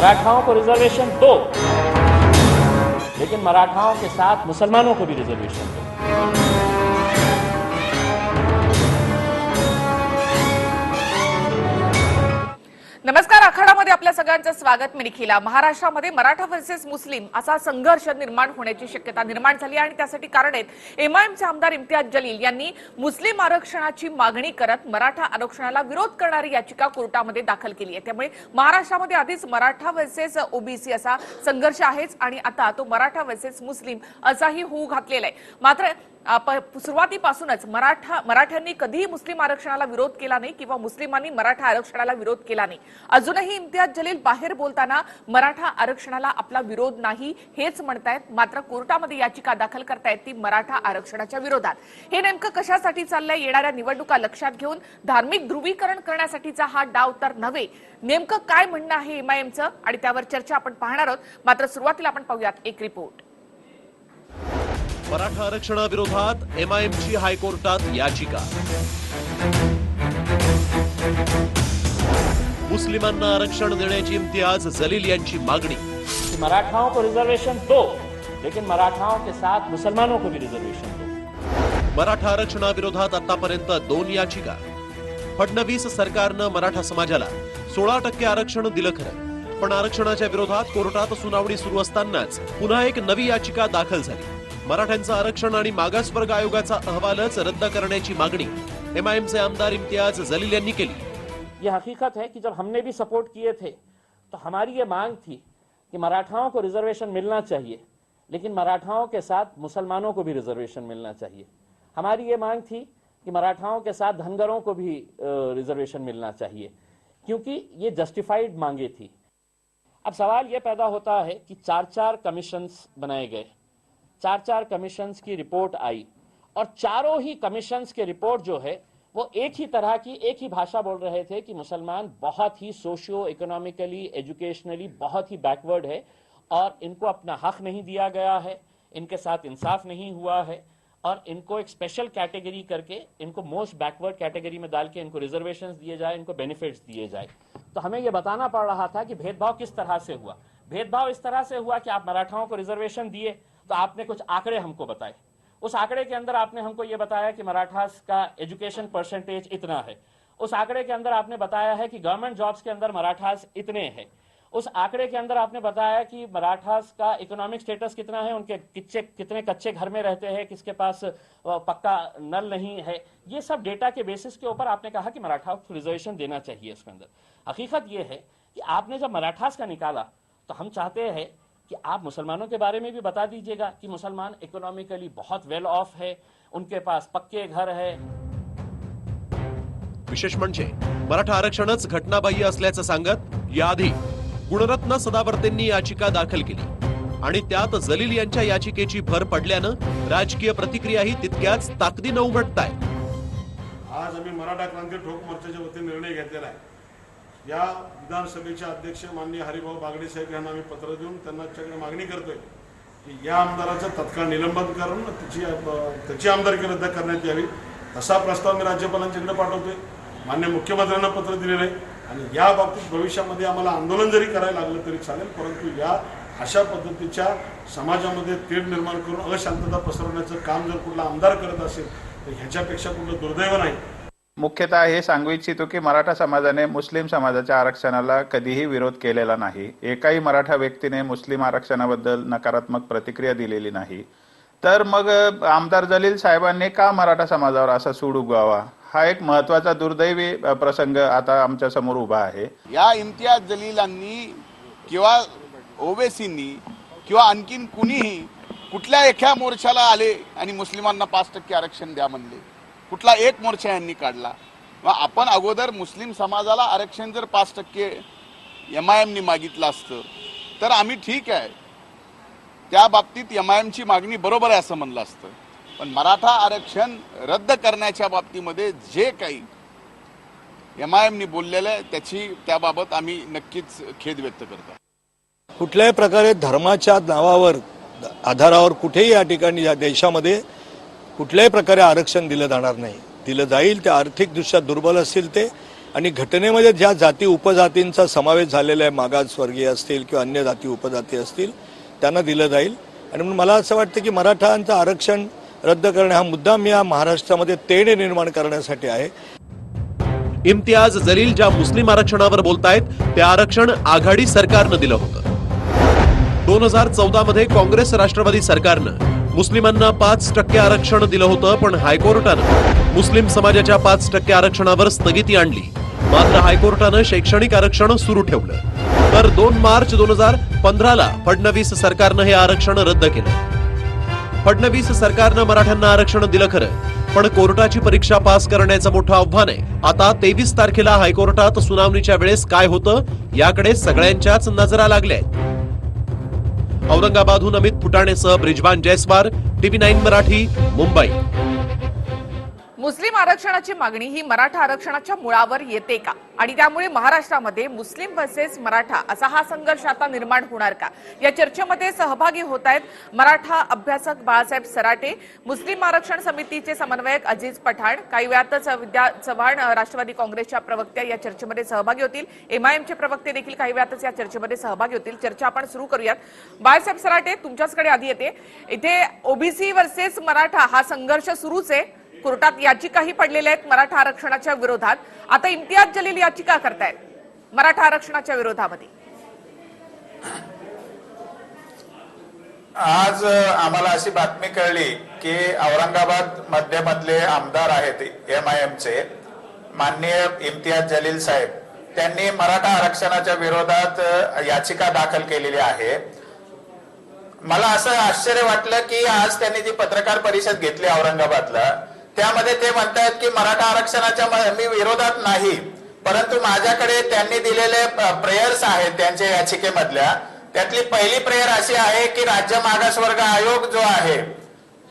मराठाओं को रिजर्वेशन दो। लेकिन मराठाओं के साथ मुसलमानों को भी रिजर्वेशन दो। नमस्कार मध्ये आपल्या सगळ्यांचं स्वागत मी निखिला. महाराष्ट्रामध्ये मराठा वर्सेस मुस्लिम असा संघर्ष निर्माण होण्याची शक्यता निर्माण झाली आणि त्यासाठी कारण आहेत एमआयएमचे आमदार इम्तियाज जलील यांनी मुस्लिम आरक्षणाची मागणी करत मराठा आरक्षणाला विरोध करणारी याचिका कोर्टामध्ये दाखल केली आहे. त्यामुळे महाराष्ट्रामध्ये आधीच मराठा वर्सेस ओबीसी असा संघर्ष आहेच आणि आता तो मराठा वर्सेस मुस्लिम असाही होऊ घातलेला आहे. मात्र सुरुवातीपासूनच मराठा मराठ्यांनी कधीही मुस्लिम आरक्षणाला विरोध केला नाही किंवा मुस्लिमांनी मराठा आरक्षणाला विरोध केला नाही. अजूनही इम्तियाज जलील बाहेर बोलताना मराठा आरक्षणाला आपला विरोध नाही हेच म्हणतायत. मात्र कोर्टामध्ये याचिका दाखल करतायत ती मराठा आरक्षणाच्या विरोधात. हे नेमकं कशासाठी चाललंय? येणाऱ्या निवडणुका लक्षात घेऊन धार्मिक ध्रुवीकरण करण्यासाठीचा हा डाव तर नव्हे. नेमकं काय म्हणणं आहे एमआयएमचं आणि त्यावर चर्चा आपण पाहणार आहोत. मात्र सुरुवातीला आपण पाहूयात एक रिपोर्ट. मराठा आरक्षणाविरोधात एमआयएमची हायकोर्टात याचिका. मुस्लिमांना आरक्षण देण्याची इम्तियाज जलील यांची मागणी. मराठाओं को रिजर्वेशन दो लेकिन मराठाओं के साथ मुसलमानों को भी रिजर्वेशन दो। मराठा आरक्षणाविरोधात आतापर्यंत दोन याचिका. फडणवीस सरकारनं मराठा समाजाला सोळा टक्के आरक्षण दिलं खरं पण आरक्षणाच्या विरोधात कोर्टात सुनावणी सुरू असतानाच पुन्हा एक नवी याचिका दाखल झाली. मराठ्यांचं आरक्षण आणि मागासवर्ग आयोगाचा अहवालच रद्द करण्याची मागणी एमआयएमचे आमदार इम्तियाज़ जलील यांनी केली. ये हकीकत है कि जब हमने भी सपोर्ट किए थे तो हमारी ये मांग थी कि मराठाओं को रिजर्वेशन मिलना चाहिए, लेकिन मराठाओं के साथ मुसलमानों को भी रिजर्वेशन मिलना चाहिए। हमारी ये मांग थी कि मराठाओं के साथ धनगरों को भी रिजर्वेशन मिलना चाहिए, क्योंकि ये जस्टिफाइड मांगे थी। अब सवाल ये पैदा होता है कि चार चार कमीशंस बनाए गए। चार चार कमीशंस की रिपोर्ट आई। और चारों ही कमीशंस के रिपोर्ट जो है, वो एक ही तरह की, एक ही भाषा बोल रहे थे कि मुसलमान बहुत ही सोशियो इकोनॉमिकली एजुकेशनली बहुत ही बैकवर्ड है और इनको अपना हक नहीं दिया गया है, इनके साथ इंसाफ नहीं हुआ है और इनको एक स्पेशल कैटेगरी करके, इनको मोस्ट बैकवर्ड कैटेगरी में डाल के इनको रिजर्वेशंस दिए जाए, इनको बेनिफिट्स दिए जाए। तो हमें यह बताना पड़ रहा था कि भेदभाव किस तरह से हुआ? भेदभाव इस तरह से हुआ कि आप मराठाओं को रिजर्वेशन दिए तो आपने कुछ आंकड़े हमको बताए। उस आंकड़े के अंदर आपने हमको ये बताया कि मराठास का एजुकेशन परसेंटेज इतना है। उस आंकड़े के अंदर आपने बताया है कि गवर्नमेंट जॉब्स के अंदर मराठास इतने हैं। उस आंकड़े के अंदर आपने बताया कि मराठास का इकोनॉमिक स्टेटस कितना है, उनके किच्चे, कितने कच्चे घर में रहते हैं, किसके पास पक्का नल नहीं है। ये सब डेटा के बेसिस के ऊपर आपने कहा कि मराठा को रिजर्वेशन देना चाहिए उसके अंदर। हकीकत ये है कि आपने जब मराठास का निकाला तो हम चाहते हैं कि आप मुसलमानों के बारे में भी बता दीजिएगा कि मुसलमान इकोनॉमिकली बहुत वेल ऑफ है उनके पास पक्के घर है। विशेष म्हणजे मराठा आरक्षणच घटनाबाह्य असल्याचं सांगत याआधी गुणरत्न सदावर्तेंनी याचिका दाखल केली आणि त्यात जलील यांच्या याचिकेची भर पडल्यानं राजकीय प्रतिक्रियाही तितक्याच ताकदीनं उमटत आहे आज आम्ही मराठा क्रांती ठोक मोर्चाच्या वतीने निर्णय घेतलेला आहे. या विधानसभेचे अध्यक्ष माननीय हरिभाऊ बागडे साहेब यांना आम्ही पत्र देऊन त्यांना मागणी करतोय की या आमदाराचं तत्काळ निलंबन करून त्याची त्याची आमदारकी रद्द करण्यात यावी. असा प्रस्ताव मी राज्यपालांच्याकडे पाठवतोय. मान्य मुख्यमंत्र्यांना पत्र दिलेलं आहे. आणि या बाबतीत भविष्यामध्ये आम्हाला आंदोलन जरी करायला लागलं तरी चालेल परंतु या अशा पद्धतीच्या समाजामध्ये तेढ निर्माण करून अशांतता पसरवण्याचं काम जर कुठला आमदार करत असेल तर ह्याच्यापेक्षा कुठलं दुर्दैव नाही. मुख्यतः हे सांगू इच्छितो की मराठा समाजाने मुस्लिम समाजाच्या आरक्षणाला कधीही विरोध केलेला नाही. एकाही मराठा व्यक्तीने मुस्लिम आरक्षणाबद्दल नकारात्मक प्रतिक्रिया दिलेली नाही. तर मग आमदार जलील साहेबांनी का मराठा समाजावर असा सूड उगवावा हा एक महत्त्वाचा दुर्दैवी प्रसंग आता आमच्यासमोर उभा आहे. या इम्तियाज जलीलांनी किंवा ओवेसींनी किंवा आणखीन कुणीही कुठल्या एका मोर्चाला आले आणि मुस्लिमांना पाच टक्के आरक्षण द्या म्हणले. कुठला एक मोर्चा यांनी काढला. मग आपण अगोदर मुस्लिम समाजाला आरक्षण जर पाच टक्के एम आय एमनी मागितलं असतं तर आम्ही ठीक आहे. त्या बाबतीत एम आय एमची मागणी बरोबर आहे असं म्हणलं असतं. पण मराठा आरक्षण रद्द करण्याच्या बाबतीमध्ये जे काही एम आय एमनी बोललेलं आहे त्याची त्याबाबत आम्ही नक्कीच खेद व्यक्त करतो कुठल्याही प्रकारे धर्माच्या नावावर आधारावर कुठेही या ठिकाणी या देशामध्ये कुठल्याही प्रकारे आरक्षण दिलं जाणार नाही. दिलं जाईल ते आर्थिकदृष्ट्या दुर्बल असतील ते. आणि घटनेमध्ये ज्या जाती उपजातींचा समावेश झालेला आहे मागासवर्गीय असतील किंवा अन्य जाती उपजाती असतील त्यांना दिलं जाईल. आणि म्हणून मला असं वाटतं की मराठांचं आरक्षण रद्द करणे हा मुद्दाम या महाराष्ट्रामध्ये तेढे निर्माण करण्यासाठी आहे. इम्तियाज जलील ज्या मुस्लिम आरक्षणावर बोलतायत ते आरक्षण आघाडी सरकारनं दिलं होतं. दोन हजार चौदा मध्ये काँग्रेस राष्ट्रवादी सरकारनं मुस्लिमांना पाच टक्के आरक्षण दिलं होतं पण हायकोर्टानं मुस्लिम समाजाच्या पाच टक्के आरक्षणावर स्थगिती आणली. मात्र हायकोर्टानं शैक्षणिक आरक्षण सुरू ठेवलं. तर दोन मार्च दोन हजार पंधराला फडणवीस सरकारनं हे आरक्षण रद्द केलं. फडणवीस सरकारनं मराठ्यांना आरक्षण दिलं खरं पण कोर्टाची परीक्षा पास करण्याचं मोठं आव्हान आहे. आता तेवीस तारखेला हायकोर्टात सुनावणीच्या वेळेस काय होतं याकडे सगळ्यांच्याच नजरा लागल्या आहेत. औरंगाबादहून Amit फुटाणेसह Brijban Jaiswar TV nine Marathi Mumbai. Muslim आरक्षणाची मागणी ही मराठा आरक्षणाच्या मुळावर येते का? आणि त्यामुळे महाराष्ट्रामध्ये मुस्लिम वर्सेस मराठा असा हा संघर्ष आता निर्माण होणार का? या चर्चेमध्ये सहभागी होत आहेत मराठा अभ्यासक बाळासाहेब सराटे मुस्लिम आरक्षण समितीचे समन्वयक अजित पठाण. काही वेळातच विद्या चव्हाण राष्ट्रवादी काँग्रेसच्या प्रवक्त्या या चर्चेमध्ये सहभागी होतील. एमआयएमचे प्रवक्ते देखील काही वेळातच या चर्चेमध्ये सहभागी होतील. चर्चा आपण सुरू करूयात. बाळासाहेब सराटे तुमच्याचकडे आधी येते. इथे ओबीसी वर्सेस मराठा हा संघर्ष सुरूच आहे. कोर्टात याचिकाही पडलेल्या आहेत मराठा आरक्षणाच्या विरोधात. आता इम्तियाज जलील याचिका करतायत मराठा आरक्षणाच्या विरोधामध्ये. आज आम्हाला अशी बातमी कळली की औरंगाबाद मध्यमधले आमदार आहेत एम आय एमचे माननीय इम्तियाज जलील साहेब. त्यांनी मराठा आरक्षणाच्या विरोधात याचिका दाखल केलेली आहे. मला असं आश्चर्य वाटलं की आज त्यांनी जी पत्रकार परिषद घेतली औरंगाबादला त्यामध्ये ते म्हणतायत की मराठा आरक्षणाच्या मी विरोधात नाही परंतु माझ्याकडे त्यांनी दिलेले प्रेयर्स आहेत त्यांच्या याचिकेमधल्या. त्यातली पहिली प्रेयर अशी आहे की राज्य मागासवर्ग आयोग जो आहे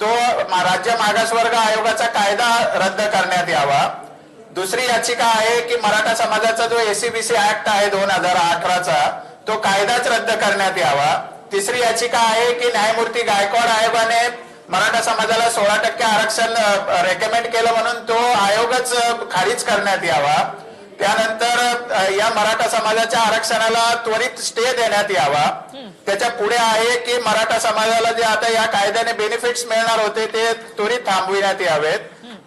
तो राज्य मागासवर्ग आयोगाचा कायदा रद्द करण्यात यावा. दुसरी याचिका आहे की मराठा समाजाचा जो एसीबीसी ऍक्ट आहे दोन हजार अठराचा तो कायदाच रद्द करण्यात यावा. तिसरी याचिका आहे की न्यायमूर्ती गायकवाड आयोगाने मराठा समाजाला सोळा टक्के आरक्षण रेकमेंड केलं म्हणून तो आयोगच खारीज करण्यात यावा. त्यानंतर या मराठा समाजाच्या आरक्षणाला त्वरित स्टे देण्यात यावा. त्याच्या पुढे आहे की मराठा समाजाला जे आता या कायद्याने बेनिफिट्स मिळणार होते ते त्वरित थांबविण्यात यावेत.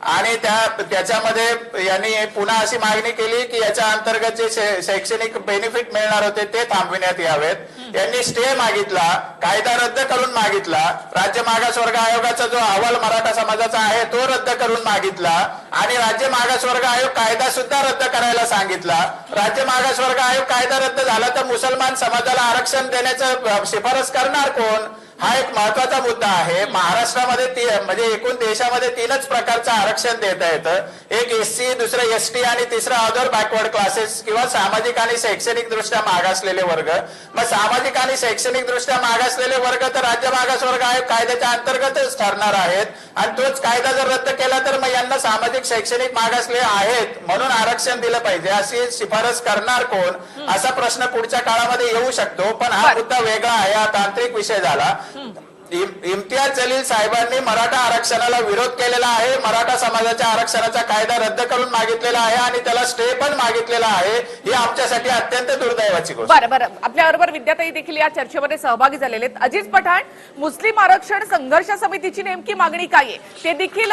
आणि त्या त्याच्यामध्ये यांनी पुन्हा अशी मागणी केली की याच्या अंतर्गत जे शैक्षणिक बेनिफिट मिळणार होते ते थांबविण्यात यावेत. यांनी स्टे मागितला कायदा रद्द करून मागितला राज्य मागासवर्ग आयोगाचा जो अहवाल मराठा समाजाचा आहे तो रद्द करून मागितला आणि राज्य मागासवर्ग आयोग कायदा सुद्धा रद्द करायला सांगितला. राज्य मागासवर्ग आयोग कायदा रद्द झाला तर मुसलमान समाजाला आरक्षण देण्याचं शिफारस करणार कोण? हा एक महत्त्वाचा मुद्दा आहे. महाराष्ट्रामध्ये म्हणजे एकूण देशामध्ये तीनच प्रकारचं आरक्षण देता येतं. एक एससी दुसरं एस टी आणि तिसरं अदर बॅकवर्ड क्लासेस किंवा सामाजिक आणि शैक्षणिक दृष्ट्या मागासलेले वर्ग. मग सामाजिक आणि शैक्षणिक दृष्ट्या मागासलेले वर्ग तर राज्य मागासवर्ग आयोग कायद्याच्या अंतर्गतच ठरणार आहेत. आणि तोच कायदा जर रद्द केला तर मग यांना सामाजिक शैक्षणिक मागासले आहेत. म्हणून आरक्षण दिलं पाहिजे. अशी शिफारस करणार कोण? असा प्रश्न पुढच्या काळामध्ये येऊ शकतो. पण हा. मुद्दा वेगळा आहे. हा तांत्रिक विषय झाला. 응. इम्तियाज जलील साहेबांनी मराठा आरक्षणाला विरोध केलेला आहे. मराठा समाजाच्या आरक्षणाचा कायदा रद्द करून मागितलेला आहे आणि त्याला स्टे पण मागितलेला आहे. ही आमच्यासाठी अत्यंत दुर्दैवाची गोष्ट. बरं बरं. आपल्या बरोबर विद्याताई देखील या चर्चेमध्ये सहभागी झालेले आहेत. अजित पठाण मुस्लिम आरक्षण संघर्ष समितीची नेमकी मागणी काय आहे? ते देखील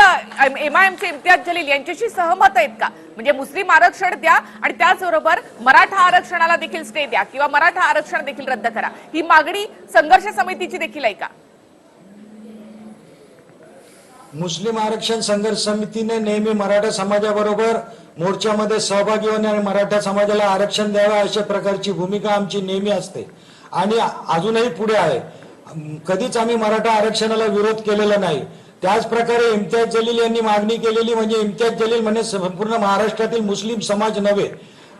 एमआयएमचे इम्तियाज जलील यांच्याशी सहमत आहेत का? म्हणजे मुस्लिम आरक्षण द्या आणि त्याचबरोबर मराठा आरक्षणाला देखील स्टे द्या किंवा मराठा आरक्षण देखील रद्द करा. ही मागणी संघर्ष समितीची देखील आहे का? मुस्लिम आरक्षण संघर्ष समितीने नेहमी मराठा समाजाबरोबर मोर्चामध्ये सहभागी होणे आणि मराठा समाजाला आरक्षण द्यावे अशा प्रकारची भूमिका आमची नेहमी असते. आणि अजूनही पुढे आहे. कधीच आम्ही मराठा आरक्षणाला विरोध केलेला नाही. त्याच प्रकारे इम्तियाज जलील यांनी मागणी केलेली म्हणजे इम्तियाज जलील म्हणजे संपूर्ण महाराष्ट्रातील मुस्लिम समाज नव्हे.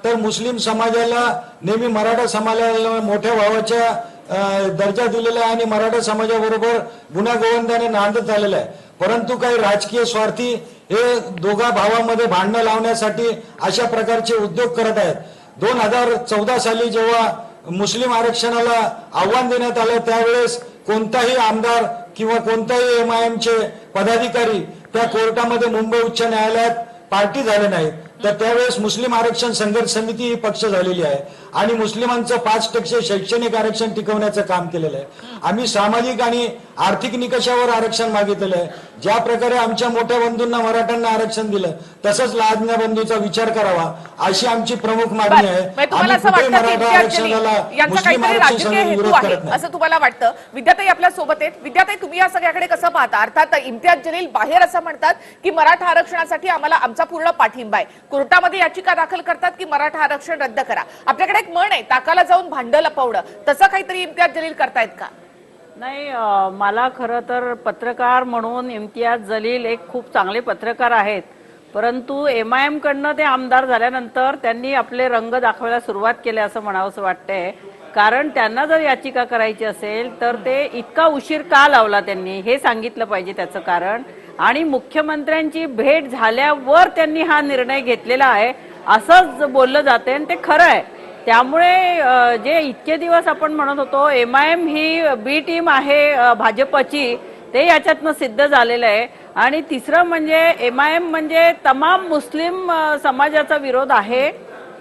तर मुस्लिम समाजाला नेहमी मराठा समाजाला मोठ्या भावाच्या दर्जा दिलेला आहे आणि मराठा समाजाबरोबर गुन्हा नांदत आलेला आहे. परंतु काही राजकीय स्वार्थी हे दोघा भावामध्ये भांडणं लावण्यासाठी अशा प्रकारचे उद्योग करत आहेत. दोन हजार चौदा साली जेव्हा मुस्लिम आरक्षणाला आव्हान देण्यात आलं त्यावेळेस कोणताही आमदार किंवा कोणताही एम आय एमचे पदाधिकारी त्या कोर्टामध्ये मुंबई उच्च न्यायालयात पार्टी झाले नाहीत. तर त्यावेळेस मुस्लिम आरक्षण संघर्ष समिती ही पक्ष झालेली आहे. आणि मुस्लिमांचं पाच टक्के शैक्षणिक आरक्षण टिकवण्याचं काम केलेलं आहे. आम्ही सामाजिक आणि आर्थिक निकषावर आरक्षण मागितलेलं आहे. ज्या प्रकारे आमच्या मोठ्या बंधूंना मराठ्यांना आरक्षण दिलं तसंच लहान बंधूचा विचार करावा अशी आमची प्रमुख मागणी आहे. म्हणजे आम्ही मराठा आरक्षणाला मुस्लिम काहीतरी आरक्षण राजकीय समिती हेतू विरोध करत नाही. असं तुम्हाला वाटतं? विद्याताई आपल्यासोबत आहेत. विद्याताई तुम्ही या सगळ्याकडे कसं पाहता? अर्थात इम्तियाज जलील बाहेर असं म्हणतात की मराठा आरक्षणासाठी आम्हाला आमचा पूर्ण पाठिंबा आहे. कोर्टामध्ये याचिका दाखल करतात की मराठा आरक्षण रद्द करा. आपल्याकडे एक म्हण आहे. ताकाला जाऊन भांड लपवणं. तसं काहीतरी इम्तियाज जलील करतायत का? नाही मला खरं तर पत्रकार म्हणून इम्तियाज जलील एक खूप चांगले पत्रकार आहेत. परंतु एम आय एम कडनं ते आमदार झाल्यानंतर त्यांनी आपले रंग दाखवायला सुरुवात केली असं म्हणावंसं वाटतंय. कारण त्यांना जर याचिका करायची असेल तर ते इतका उशीर का लावला त्यांनी? हे सांगितलं पाहिजे त्याचं कारण. आणि मुख्यमंत्र्यांची भेट झाल्यावर त्यांनी हा निर्णय घेतलेला आहे. असंच बोललं जाते आणि ते खरं आहे. त्यामुळे जे इतके दिवस आपण म्हणत होतो एम आय एम ही बी टीम आहे भाजपची ते याच्यातनं सिद्ध झालेलं आहे. आणि तिसरं म्हणजे एम आय एम म्हणजे तमाम मुस्लिम समाजाचा विरोध आहे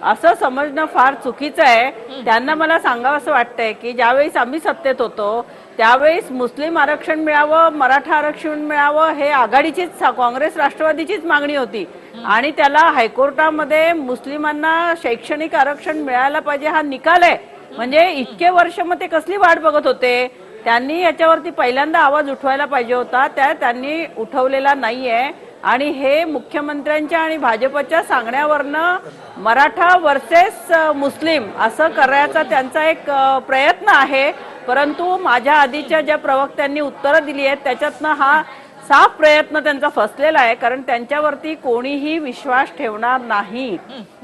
असं समजणं फार चुकीचं आहे. त्यांना मला सांगावं असं वाटतंय की ज्यावेळेस आम्ही सत्तेत होतो त्यावेळेस मुस्लिम आरक्षण मिळावं मराठा आरक्षण मिळावं हे आघाडीचीच काँग्रेस राष्ट्रवादीचीच मागणी होती. आणि त्याला हायकोर्टामध्ये मुस्लिमांना शैक्षणिक आरक्षण मिळायला पाहिजे हा निकाल आहे. म्हणजे इतके वर्ष मग ते कसली वाट बघत होते? त्यांनी याच्यावरती पहिल्यांदा आवाज उठवायला पाहिजे होता त्या त्यांनी उठवलेला नाहीये. आणि हे मुख्यमंत्र्यांच्या आणि भाजपच्या सांगण्यावरनं मराठा वर्सेस मुस्लिम असं करायचा त्यांचा एक प्रयत्न आहे. परंतु माझ्या आधीच्या ज्या प्रवक्त्यांनी उत्तरं दिली आहेत त्याच्यातनं हा साफ प्रयत्न त्यांचा फसलेला आहे कारण त्यांच्यावरती कोणीही विश्वास ठेवणार नाही.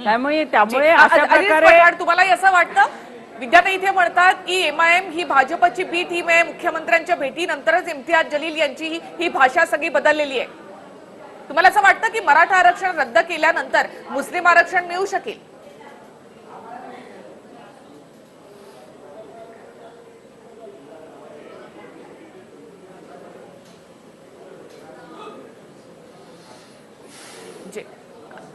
त्यामुळे त्यामुळे अशा प्रकारे तुम्हालाही असं वाटतं? विद्याताई इथे म्हणतात की एमआयएम ही भाजपची बी टीम आहे मुख्यमंत्र्यांच्या भेटीनंतरच इम्तियाज जलील यांची ही- ही भाषा सगळी बदललेली आहे. तुम्हाला असं वाटतं की मराठा आरक्षण रद्द केल्यानंतर मुस्लिम आरक्षण मिळू शकेल?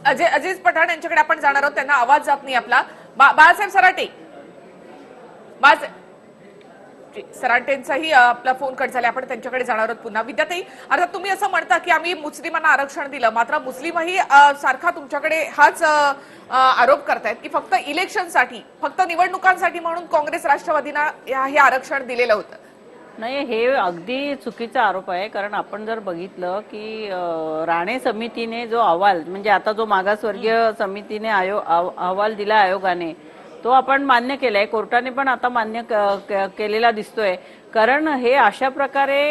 अजय अजिज पठाण यांच्याकडे आपण जाणार आहोत. त्यांना आवाज जात नाही आपला. बा- बाळासाहेब सराटे. सराटेंचाही आपला फोन कट झाला. आपण त्यांच्याकडे जाणार आहोत पुन्हा. विद्यार्थी अर्थात तुम्ही असं म्हणता की आम्ही मुस्लिमांना आरक्षण दिलं. मात्र मुस्लिमही सारखा तुमच्याकडे हाच आरोप करतायत की फक्त इलेक्शनसाठी फक्त निवडणुकांसाठी म्हणून काँग्रेस राष्ट्रवादींना या- हे आरक्षण दिलेलं होतं. नाही हे अगदी चुकीचा आरोप आहे. कारण आपण जर बघितलं की राणे समितीने जो अहवाल म्हणजे आता जो मागासवर्गीय समितीने आयो अह- अहवाल दिला आयोगाने तो आपण मान्य केलाय. कोर्टाने पण आता मान्य केलेला दिसतोय. कारण हे अशा प्रकारे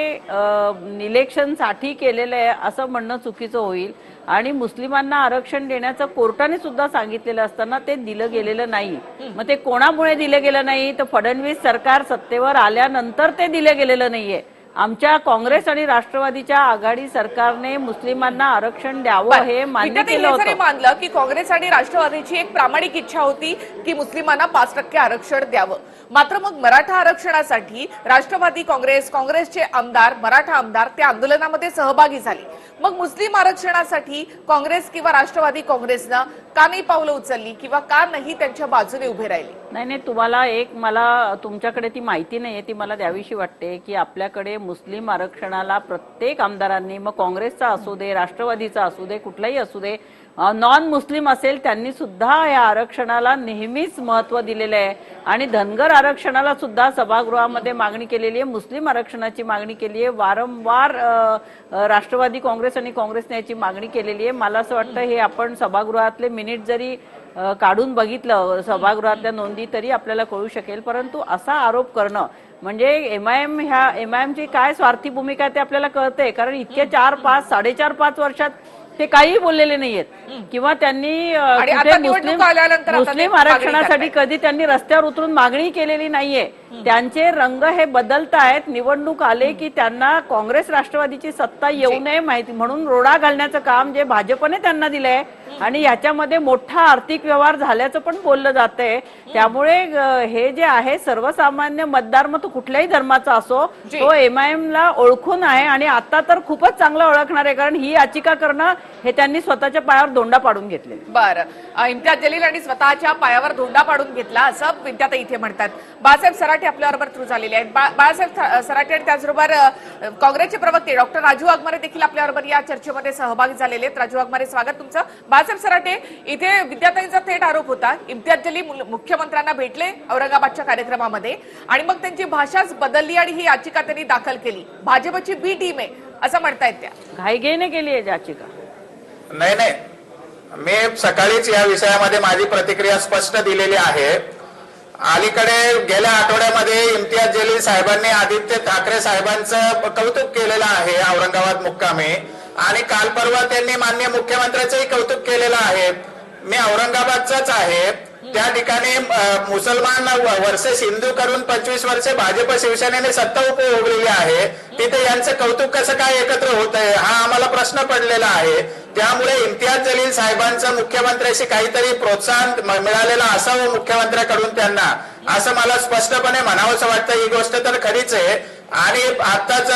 इलेक्शनसाठी केलेलं आहे असं म्हणणं चुकीचं होईल. आणि मुस्लिमांना आरक्षण देण्याचं कोर्टाने सुद्धा सांगितलेलं असताना ते दिलं गेलेलं नाही. मग ते कोणामुळे दिलं गेलं नाही? तर फडणवीस सरकार सत्तेवर आल्यानंतर ते दिलं गेलेलं नाहीये. आमच्या काँग्रेस आणि राष्ट्रवादीच्या आघाडी सरकारने मुस्लिमांना आरक्षण द्यावं हे मान्य केलं होतं. मानलं की काँग्रेस आणि राष्ट्रवादीची एक प्रामाणिक इच्छा होती की मुस्लिमांना पाच टक्के आरक्षण द्यावं. मात्र मग मराठा आरक्षणासाठी राष्ट्रवादी काँग्रेस काँग्रेसचे आमदार मराठा आमदार त्या आंदोलनामध्ये सहभागी झाले. मग मुस्लिम आरक्षणासाठी काँग्रेस किंवा राष्ट्रवादी काँग्रेसनं का नाही पावलं उचलली किंवा का नाही त्यांच्या बाजूने उभे राहिले? नाही नाही तुम्हाला एक मला तुमच्याकडे ती माहिती नाहीये ती मला द्यावीशी वाटते की आपल्याकडे मुस्लिम आरक्षणाला प्रत्येक आमदारांनी मग काँग्रेसचा असू दे राष्ट्रवादीचा असू दे कुठलाही असू दे नॉन मुस्लिम असेल त्यांनी सुद्धा या आरक्षणाला नेहमीच महत्त्व दिलेलं आहे. आणि धनगर आरक्षणाला सुद्धा सभागृहामध्ये मागणी केलेली आहे मुस्लिम आरक्षणाची मागणी केली आहे वारंवार राष्ट्रवादी काँग्रेस आणि काँग्रेसने याची मागणी केलेली आहे. मला असं वाटतं हे आपण सभागृहातले मिनिट जरी काढून बघितलं सभागृहातल्या नोंदी तरी आपल्याला कळू शकेल. परंतु असा आरोप करणं म्हणजे एम आय एम ह्या एम आय एमची काय स्वार्थी भूमिका आहे ते आपल्याला कळते कारण इतके चार पाच साडेचार पाच वर्षात ते काही बोललेले नाहीयेत. किंवा त्यांनी मुस्लिम आरक्षणासाठी. कधी त्यांनी रस्त्यावर उतरून मागणी केलेली नाहीये. त्यांचे रंग हे बदलत आहेत निवडणूक आले की त्यांना काँग्रेस राष्ट्रवादीची सत्ता येऊ नये माहिती म्हणून रोडा घालण्याचं काम जे भाजपने त्यांना दिलंय आणि याच्यामध्ये मोठा आर्थिक व्यवहार झाल्याचं पण बोललं जातंय. त्यामुळे अं, हे जे आहे सर्वसामान्य मतदार मग तो कुठल्याही धर्माचा असो. तो एमआयएम ला ओळखून आहे आणि आता तर खूपच चांगला ओळखणार आहे. कारण ही याचिका करणं हे त्यांनी स्वतःच्या पायावर दोंडा पाडून घेतले बरं. इम्तियाज जलील आणि स्वतःच्या पायावर धोंडा पाडून घेतला असं विद्याता इथे म्हणतात. बाळासाहेब सराठे आपल्याबरोबर थ्रू झालेले आहेत. बाळासाहेब सराठे आणि त्याचबरोबर काँग्रेसचे प्रवक्ते डॉक्टर राजू वाघमारे देखील आपल्याबरोबर या चर्चेमध्ये सहभागी झालेले आहेत. राजू वाघमारे स्वागत तुमचं. बाळासाहेब सराठे इथे विद्याताईंचा थेट आरोप होता. इम्तियाज मुल- मुख्यमंत्र्यांना भेटले औरंगाबादच्या कार्यक्रमामध्ये आणि मग त्यांची भाषाच बदलली आणि ही याचिका त्यांनी दाखल केली. भाजपची बी टीम आहे असं म्हणतायत त्या. घाईघाईने केली आहे याचिका. नाही नाही. मी सकाळीच या विषयामध्ये माझी प्रतिक्रिया स्पष्ट दिलेली आहे. अलीकडे गेल्या आठवड्यामध्ये इम्तियाज जलील साहेबांनी आदित्य ठाकरे साहेबांचं कौतुक केलेलं आहे औरंगाबाद मुक्कामी. आणि काल परवा त्यांनी मान्य मुख्यमंत्र्यांचंही कौतुक केलेलं आहे. मी औरंगाबादचाच आहे. त्या ठिकाणी मुसलमान वर्सेस हिंदू करून पंचवीस वर्षे भाजप शिवसेनेने सत्ता उपभोगलेली आहे. तिथे यांचं कौतुक कसं काय एकत्र होत आहे हा आम्हाला प्रश्न पडलेला आहे. त्यामुळे इम्तियाज जलील साहेबांचं मुख्यमंत्र्याशी काहीतरी प्रोत्साहन मिळालेलं असावं मुख्यमंत्र्याकडून त्यांना. असं मला स्पष्टपणे म्हणावंसं वाटतं. ही गोष्ट तर खरीच आहे. आणि आताच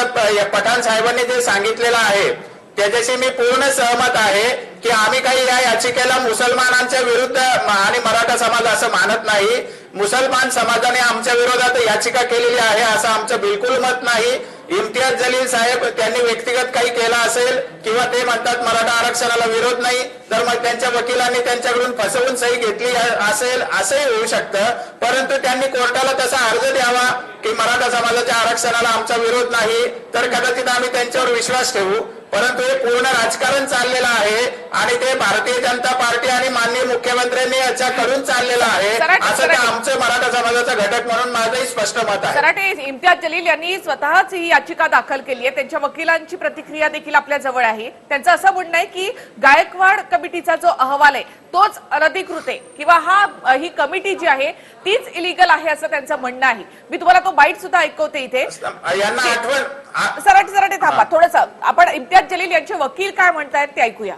पठाण साहेबांनी जे सांगितलेलं आहे त्याच्याशी मी पूर्ण सहमत आहे की आम्ही काही या याचिकेला मुसलमानांच्या विरुद्ध आणि मराठा समाज असं मानत नाही. मुसलमान समाजाने आमच्या विरोधात याचिका केलेली आहे असं आमचं बिलकुल मत नाही. इम्तियाज जलील साहेब त्यांनी व्यक्तिगत काही केलं असेल किंवा ते म्हणतात मराठा आरक्षणाला विरोध नाही तर मग त्यांच्या वकिलांनी त्यांच्याकडून फसवून सही घेतली असेल असंही होऊ शकतं. परंतु त्यांनी कोर्टाला तसा अर्ज द्यावा की मराठा समाजाच्या आरक्षणाला आमचा विरोध नाही तर कदाचित आम्ही त्यांच्यावर विश्वास ठेवू. परंतु हे पूर्ण राजकारण चाललेलं आहे आणि ते भारतीय जनता पार्टी आणि माननीय मुख्यमंत्र्यांनी याच्या करून चाललेलं आहे. असं ते. आमचं मराठा समाजाचा घटक म्हणून माझंही स्पष्ट मत आहे. सराटे इम्तियाज जलील यांनी स्वतःच ही याचिका दाखल केली आहे. त्यांच्या वकिलांची प्रतिक्रिया देखील आपल्या जवळ आहे. त्यांचं असं म्हणणं आहे की गायकवाड कमिटीचा जो अहवाल आहे तोच अनधिकृत आहे. किंवा हा ही कमिटी जी आहे तीच इलिगल आहे असं त्यांचं म्हणणं आहे. मी तुम्हाला तो बाईट सुद्धा ऐकवते इथे. सराटे सराटे थांबा. थोडस आपण इम्तियाज जलील यांचे वकील काय म्हणतायत ते ऐकूया.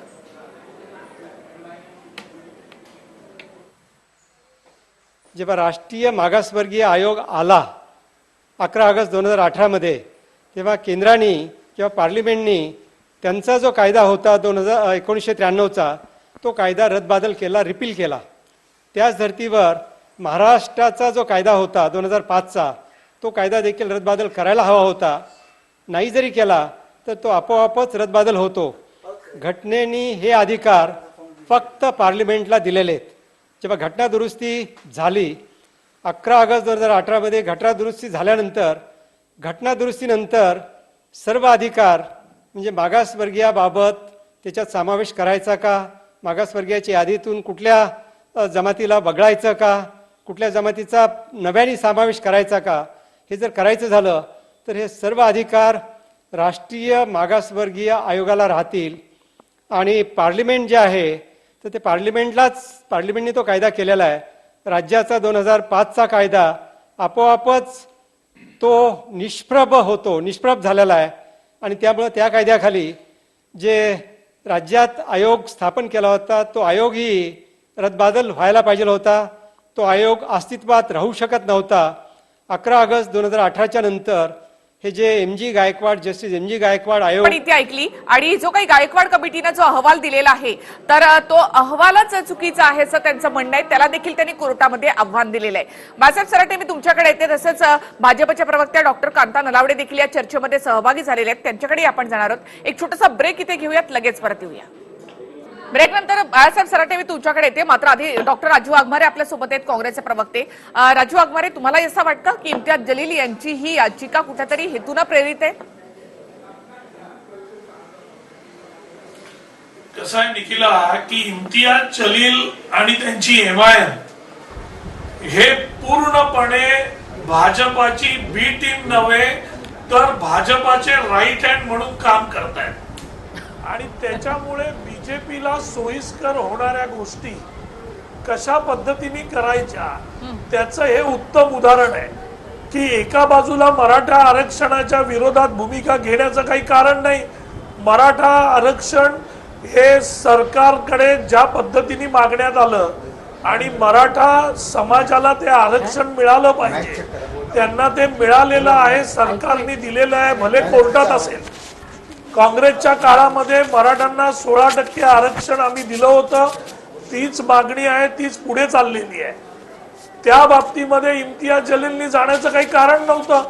जेव्हा राष्ट्रीय मागासवर्गीय आयोग आला अकरा ऑगस्ट दोन हजार अठरामध्ये तेव्हा केंद्राने किंवा पार्लिमेंटनी त्यांचा जो कायदा होता दोन हजार एकोणीसशे त्र्याण्णवचा तो कायदा रद्दबादल केला रिपील केला. त्याच धर्तीवर महाराष्ट्राचा जो कायदा होता दोन हजार पाचचा तो कायदा देखील रद्दबादल करायला हवा होता. नाही जरी केला तर तो आपोआपच रद्दबादल होतो. घटनेनी हे अधिकार फक्त पार्लिमेंटला दिलेले आहेत जेव्हा घटना दुरुस्ती झाली अकरा ऑगस्ट दोन हजार अठरामध्ये घटना दुरुस्ती झाल्यानंतर घटना दुरुस्तीनंतर सर्व अधिकार म्हणजे मागासवर्गीयाबाबत त्याच्यात समावेश करायचा का? मागासवर्गीयाच्या यादीतून कुठल्या जमातीला वगळायचं का? कुठल्या जमातीचा नव्याने समावेश करायचा का? हे जर करायचं झालं तर हे सर्व अधिकार राष्ट्रीय मागासवर्गीय आयोगाला राहतील. आणि पार्लिमेंट जे आहे तर ते पार्लिमेंटलाच पार्लिमेंटने तो कायदा केलेला आहे. राज्याचा दोन हजार पाचचा कायदा आपोआपच तो निष्प्रभ होतो निष्प्रभ झालेला आहे. आणि त्यामुळं त्या कायद्याखाली जे राज्यात आयोग स्थापन केला होता तो आयोगही रद्दबादल व्हायला पाहिजे होता. तो आयोग अस्तित्वात राहू शकत नव्हता. अकरा ऑगस्ट दोन हजार अठराच्या नंतर हे जे M G Gaikwad justice M G Gaikwad आयोग पण इथे ऐकली. आणि जो काही गायकवाड कमिटीनं जो अहवाल दिलेला आहे तर तो अहवालच चुकीचा आहे असं त्यांचं म्हणणं आहे. त्याला देखील त्यांनी कोर्टामध्ये आव्हान दिलेलं आहे. बाळासाहेब सराटे मी तुमच्याकडे येते. तसंच भाजपच्या प्रवक्त्या डॉक्टर कांता नलावडे देखील या चर्चेमध्ये सहभागी झालेले आहेत. त्यांच्याकडे आपण जाणार आहोत. एक छोटासा ब्रेक इथे घेऊयात. लगेच परत येऊया. ब्रेक नंतर बाळासाहेब सराटे मी तुमच्याकडे येते. मात्र आधी डॉक्टर राजू वाघमारे आपल्यासोबत आहेत काँग्रेसचे प्रवक्ते. राजू वाघमारे तुम्हाला असं वाटतं की इम्तियाज जलील यांची ही याचिका कुठेतरी हेतून प्रेरित आहे? कसं आहे निखिला की इम्तियाज जलील आणि त्यांची एमआयएम हे पूर्णपणे भाजपाची बी टीम नव्हे तर भाजपाचे राईट हँड म्हणून काम करतायत. आणि त्याच्यामुळे बीजेपीला सोयीस्कर होणाऱ्या गोष्टी कशा पद्धतीने करायच्या त्याचं हे उत्तम उदाहरण आहे की एका बाजूला मराठा आरक्षणाच्या विरोधात भूमिका घेण्याचं काही कारण नाही. मराठा आरक्षण हे सरकारकडे ज्या पद्धतीने मागण्यात आलं आणि मराठा समाजाला ते आरक्षण मिळालं पाहिजे त्यांना ते मिळालेलं आहे सरकारने दिलेलं आहे भले कोर्टात असेल. काँग्रेसच्या काळामध्ये मराठ्यांना सोळा टक्के आरक्षण आम्ही दिलं होतं. तीच मागणी आहे तीच पुढे चाललेली आहे. त्या बाबतीमध्ये इम्तियाज जलीलनी जाण्याचं काही कारण नव्हतं.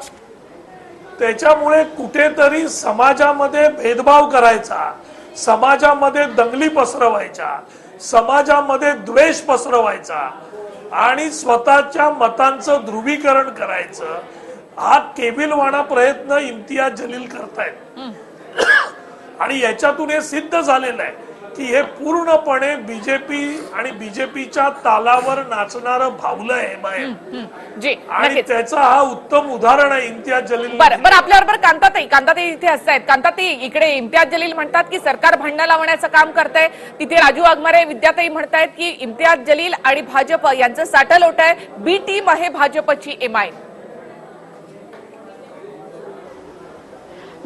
त्याच्यामुळे कुठेतरी समाजामध्ये भेदभाव करायचा. समाजामध्ये दंगली पसरवायच्या. समाजामध्ये द्वेष पसरवायचा. आणि स्वतःच्या मतांचं ध्रुवीकरण करायचं. हा केबिलवाणा प्रयत्न इम्तियाज जलील करतायत. आणि याच्यातून हे सिद्ध झालेलं आहे की हे पूर्णपणे बीजेपी आणि बीजेपीच्या तालावर नाचणारं भावलं आहे आणि त्याचं हा उत्तम उदाहरण आहे इम्तियाज जलील बरं बरं आपल्याबरोबर कांताताई कांताताई इथे असतायत कांताताई इकडे इम्तियाज जलील म्हणतात की सरकार भांडणं लावण्याचं काम करतंय. तिथे राजू वाघमारे विद्याताई म्हणतायत की इम्तियाज जलील आणि भाजप यांचं साठं लोट आहे. बी टीम आहे भाजपची एम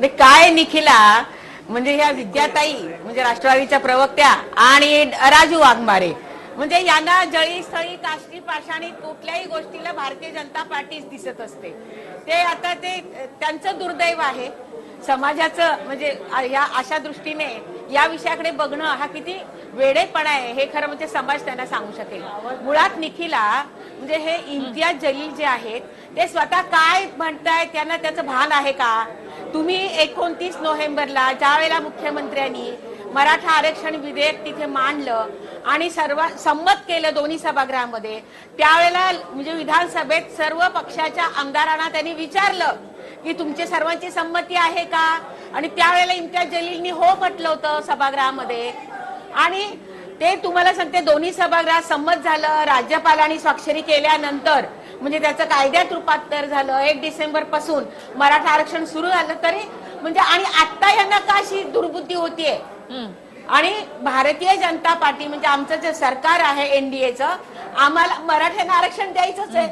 म्हणजे काय निखिला? म्हणजे ह्या विद्याताई म्हणजे राष्ट्रवादीच्या प्रवक्त्या आणि राजू वाघमारे. म्हणजे यांना जळीस्थळी काष्टी पाषाणी कुठल्याही गोष्टीला भारतीय जनता पार्टीच दिसत असते. ते आता ते त्यांचं दुर्दैव आहे. समाजाचं म्हणजे या अशा दृष्टीने या विषयाकडे बघणं हा किती वेडेपणा आहे हे खरं म्हणजे समाज त्यांना सांगू शकेल. मुळात निखिला म्हणजे हे इम्तियाज जलील जे आहेत ते स्वतः काय म्हणताय त्यांना त्याचं भान आहे का? तुम्ही एकोणतीस नोव्हेंबरला ज्यावेळेला मुख्यमंत्र्यांनी मराठा आरक्षण विधेयक तिथे मांडलं आणि सर्व संमत केलं दोन्ही सभागृहामध्ये त्यावेळेला म्हणजे विधानसभेत सर्व पक्षाच्या आमदारांना त्यांनी विचारलं की तुमची सर्वांची संमती आहे का? आणि त्यावेळेला इम्तियाज जलीलनी हो म्हटलं होतं सभागृहामध्ये. आणि ते तुम्हाला सांगते दोन्ही सभागृहात संमत झालं राज्यपालांनी स्वाक्षरी केल्यानंतर म्हणजे त्याचं कायद्यात रूपांतर झालं एक डिसेंबरपासून मराठा आरक्षण सुरू झालं तरी म्हणजे आणि आता यांना का अशी दुर्बुद्धी होतीये? आणि भारतीय जनता पार्टी म्हणजे आमचं जे सरकार आहे एनडीएचं आम्हाला मराठ्यांना आरक्षण द्यायचंच आहे.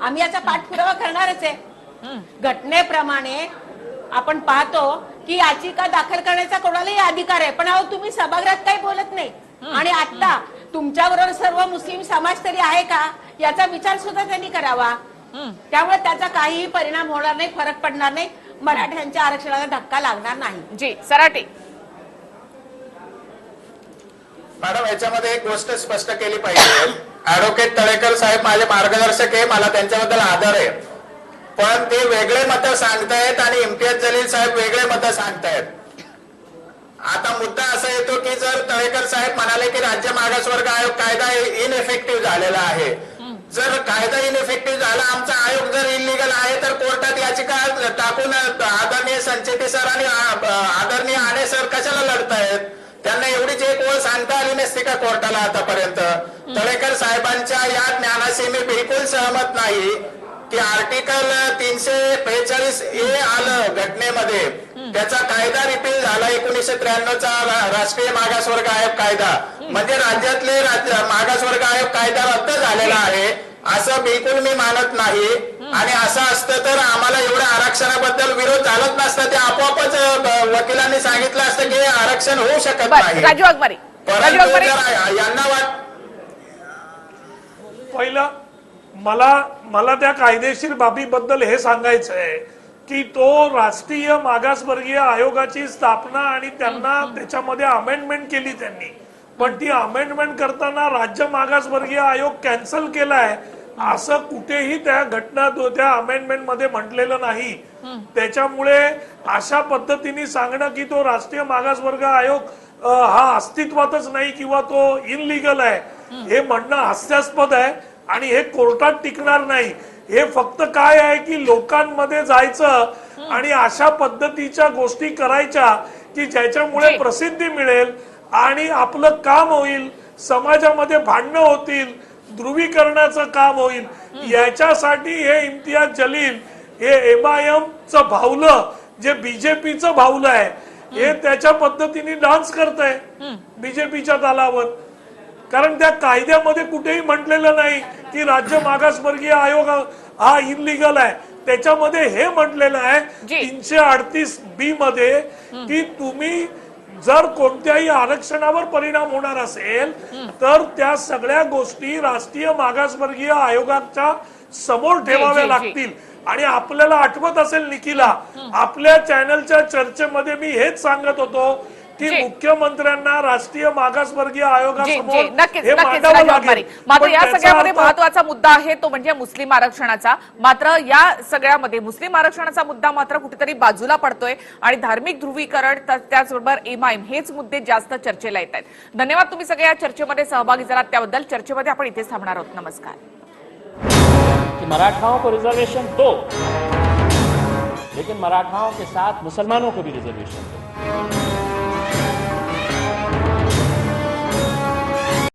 आम्ही याचा पाठपुरावा करणारच आहे. घटनेप्रमाणे आपण पाहतो की याचिका दाखल करण्याचा कोणालाही अधिकार आहे. पण अहो तुम्ही सभागृहात काही बोलत नाही. आणि आता तुमच्या बरोबर सर्व मुस्लिम समाज तरी आहे का? याचा विचार सुद्धा त्यांनी करावा. त्यामुळे त्याचा काहीही परिणाम होणार नाही फरक पडणार नाही. मराठ्यांच्या आरक्षणाला धक्का लागणार नाही. जी सराटे. मॅडम याच्यामध्ये एक गोष्ट स्पष्ट केली पाहिजे. ऍडव्होकेट तळेकर साहेब माझे मार्गदर्शक आहे मला त्यांच्याबद्दल आदर आहे. पण ते वेगळे मतं सांगतायत आणि इम्तियाज जलील साहेब वेगळे मतं सांगतायत. आता मुद्दा असा येतो की जर तळेकर साहेब म्हणाले की राज्य मागासवर्ग आयोग कायदा इनएफेक्टिव्ह झालेला आहे. जर कायदा इनएफेक्टिव्ह झाला आमचा आयोग जर इलिगल आहे तर कोर्टात याचिका टाकून आदरणीय संचेती सर आणि आदरणीय आणे सर कशाला लढतायत? त्यांना एवढीच एक ओळ सांगता आली नसती का कोर्टाला आतापर्यंत? तळेकर साहेबांच्या या ज्ञानाशी मी बिलकुल सहमत नाही की आर्टिकल तीनशे बेचाळीस ए आलं घटनेमध्ये. त्याचा कायदा रिपील झाला एकोणीशे त्र्याण्णवचा. राष्ट्रीय मागासवर्ग आयोग कायदा. म्हणजे राज्यातले राज्य मागासवर्ग आयोग कायदा रद्द झालेला आहे. असं बिलकुल मी मानत नाही. आणि असं असतं तर आम्हाला एवढ्या आरक्षणाबद्दल विरोध चालत नसतं. ते आपोआपच वकिलांनी सांगितलं असतं की हे आरक्षण होऊ शकत नाही. परंतु यांना वाट पहिलं मला मला त्या कायदेशीर बाबीबद्दल हे सांगायचं आहे की तो राष्ट्रीय मागासवर्गीय आयोगाची स्थापना आणि त्यांना त्याच्यामध्ये अमेंडमेंट केली त्यांनी. पण ती अमेंडमेंट करताना राज्य मागासवर्गीय आयोग कॅन्सल केलाय असं कुठेही त्या घटना त्या अमेंडमेंटमध्ये म्हटलेलं नाही. त्याच्यामुळे अशा पद्धतीने सांगणं की तो राष्ट्रीय मागासवर्ग आयोग हा अस्तित्वातच नाही किंवा तो इनलिगल आहे हे म्हणणं हास्यास्पद आहे. आणि हे कोर्टात टिकणार नाही. हे फक्त काय आहे की लोकांमध्ये जायचं आणि अशा पद्धतीच्या गोष्टी करायच्या की ज्याच्यामुळे. प्रसिद्धी मिळेल आणि आपलं काम होईल समाजामध्ये भांडणं होतील ध्रुवीकरणाचं काम होईल. याच्यासाठी हे इम्तियाज जलील हे एम आय एम च भावलं जे बीजेपीचं भावलं आहे हे त्याच्या पद्धतीने डान्स करत आहे बीजेपीच्या तालावर कारण त्या कायद्यामध्ये कुठेही म्हटलेलं नाही की राज्य मागासवर्गीय आयोग हा इनलिगल आहे त्याच्यामध्ये हे म्हटलेलं आहे. तीनशे अडतीस बी मध्ये की तुम्ही जर कोणत्याही आरक्षणावर परिणाम होणार असेल तर त्या सगळ्या गोष्टी राष्ट्रीय मागासवर्गीय आयोगाच्या समोर ठेवाव्या. लागतील आणि आपल्याला आठवत असेल निखिला आपल्या चॅनलच्या चर्चेमध्ये मी हेच सांगत होतो की जी. मुख्यमंत्र्यांना राष्ट्रीय मागासवर्गीय जी आयोगासमोर हे मांडावं लागेल. मात्र या सगळ्यामध्ये महत्त्वाचा मुद्दा आहे तो म्हणजे मुस्लिम आरक्षणाचा. मात्र या सगळ्यामध्ये मुस्लिम आरक्षणाचा मुद्दा मात्र कुठेतरी बाजूला पडतोय आणि धार्मिक ध्रुवीकरण त्याचबरोबर एमआयएम हेच मुद्दे जास्त चर्चेला येत आहेत. धन्यवाद तुम्ही सगळे या चर्चेमध्ये सहभागी झालात. त्याबद्दल चर्चेमध्ये आपण इथेच थांबणार आहोत. नमस्कार. कि मराठाओं को रिजर्वेशन दो लेकिन मराठाओं के साथ मुसलमानों को भी रिजर्वेशन दो।